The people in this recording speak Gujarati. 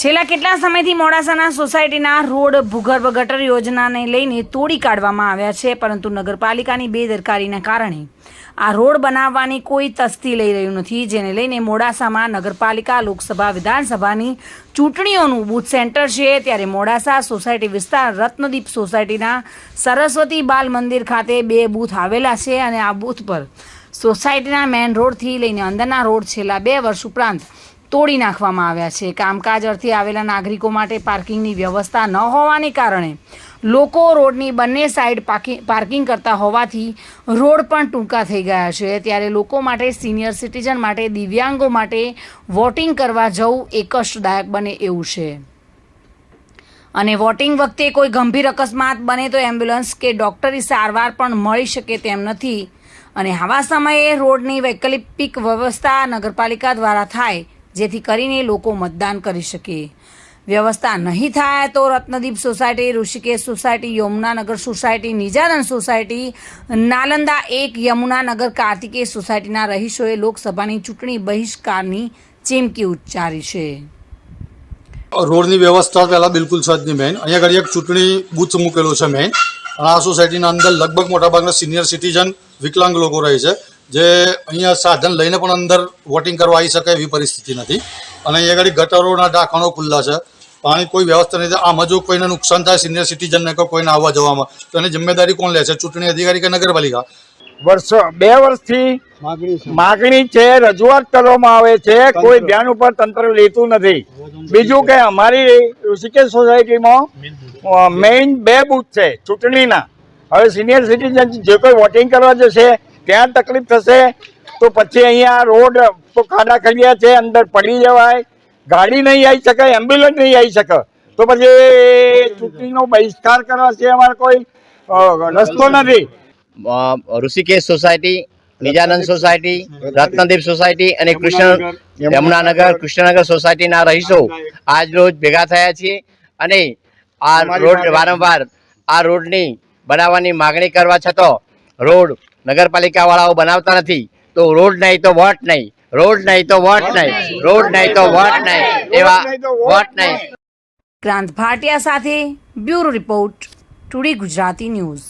છેલ્લા કેટલા સમયથી મોડાસાના સોસાયટીના રોડ ભૂગર્ભ ગટર યોજનાને લઈને તોડી કાઢવામાં આવ્યા છે, પરંતુ નગરપાલિકાની બેદરકારીના કારણે આ રોડ બનાવવાની કોઈ તસ્તી લઈ રહ્યું નથી, જેને લઈને મોડાસામાં નગરપાલિકા, લોકસભા, વિધાનસભાની ચૂંટણીઓનું બૂથ સેન્ટર છે. ત્યારે મોડાસા સોસાયટી વિસ્તાર રત્નદીપ સોસાયટીના સરસ્વતી બાલ મંદિર ખાતે બે બૂથ આવેલા છે અને આ બૂથ પર સોસાયટીના મેઇન રોડથી લઈને અંદરના રોડ છેલ્લા બે વર્ષ ઉપરાંત તોડી નાખવામાં આવ્યા છે. કામકાજ અર્થે આવેલા નાગરિકો માટે પાર્કિંગની વ્યવસ્થા ન હોવાને કારણે લોકો રોડની બંને સાઈડ પાર્કિંગ કરતા હોવાથી રોડ પણ ટૂંકા થઈ ગયા છે. ત્યારે લોકો માટે, સિનિયર સિટીઝન માટે, દિવ્યાંગો માટે વોટિંગ કરવા જવું એ કષ્ટદાયક બને એવું છે. અને વોટિંગ વખતે કોઈ ગંભીર અકસ્માત બને તો એમ્બ્યુલન્સ કે ડૉક્ટરી સારવાર પણ મળી શકે તેમ નથી. અને આવા સમયે રોડની વૈકલ્પિક વ્યવસ્થા નગરપાલિકા દ્વારા થાય જેથી કરીને લોકો મતદાન કરી શકે. વ્યવસ્થા નહીં થાય તો Ratnadeep society, Rishikesh society, Yamunanagar society, Nijanand society, Nalanda એક, યમુનાનગર, કાર્તિકેય સોસાયટીના રહીશોએ લોકસભાની ચૂંટણી બહિષ્કારની ચીમકી ઉચ્ચારી છે. રોડની વ્યવસ્થા પહેલાં બિલકુલ નહીં, મેન. અહીંયા આગળ એક ચૂંટણી બૂથ મૂકેલો છે, મેન. આ સોસાયટીના અંદર લગભગ મોટાભાગના સિનિયર સિટીઝન, વિકલાંગ લોકો રહે છે. જે અહીંયા સાધન લઈને પણ અંદર વોટિંગ કરવા આવી શકે એવી પરિસ્થિતિ નથી. અને અહીંયા આગળ ગટરોના ઢાંકણો ખુલ્લા છે. પાણી કોઈ વ્યવસ્થા નથી. આમાં જો કોઈને નુકસાન થાય સિનિયર સિટીઝનને કે કોઈને આવવા જવામાં. તો એની જિમ્મેદારી કોણ લે છે? ચૂંટણી અધિકારી કે નગરપાલિકા? વર્ષો બે વર્ષથી માગણી છે. રજૂઆત કરવામાં આવે છે. કોઈ ધ્યાન ઉપર તંત્ર લેતું નથી. બીજું કે અમારી ઋષિકેશ સોસાયટીમાં મેઇન બે બુથ છે ચૂંટણીના. હવે સિનિયર સિટીઝન જે કોઈ વોટિંગ કરવા જશે ત્યાં તકલીફ થશે તો પછી અહીંયા રોડ તો ખાડા ખડિયા છે અંદર પડી જવાય ગાડી નહીં આવી શકે એમ્બ્યુલન્સ નહીં આવી શકે. તો પછી ચૂંટણીનો બહિષ્કાર કરવા છે અમારે કોઈ રસ્તો નથી. Rishikesh society Nijanand society Ratnadeep society અને કૃષ્ણ યમુનાનગર કૃષ્ણનગર સોસાયટીના રહીશો આજ રોજ ભેગા થયા છીએ અને આ રોડ વારંવાર આ રોડની બનાવવાની માગણી કરવા છતાં રોડ નગરપાલિકા વાળાઓ બનાવતા નથી તો રોડ નહીં તો વોટ નહીં રોડ નહીં તો વોટ નહીં રોડ નહીં તો વોટ નહીં એવા વોટ નહીં. ક્રાંત ભાટિયા સાથે bureau report today Gujarati news.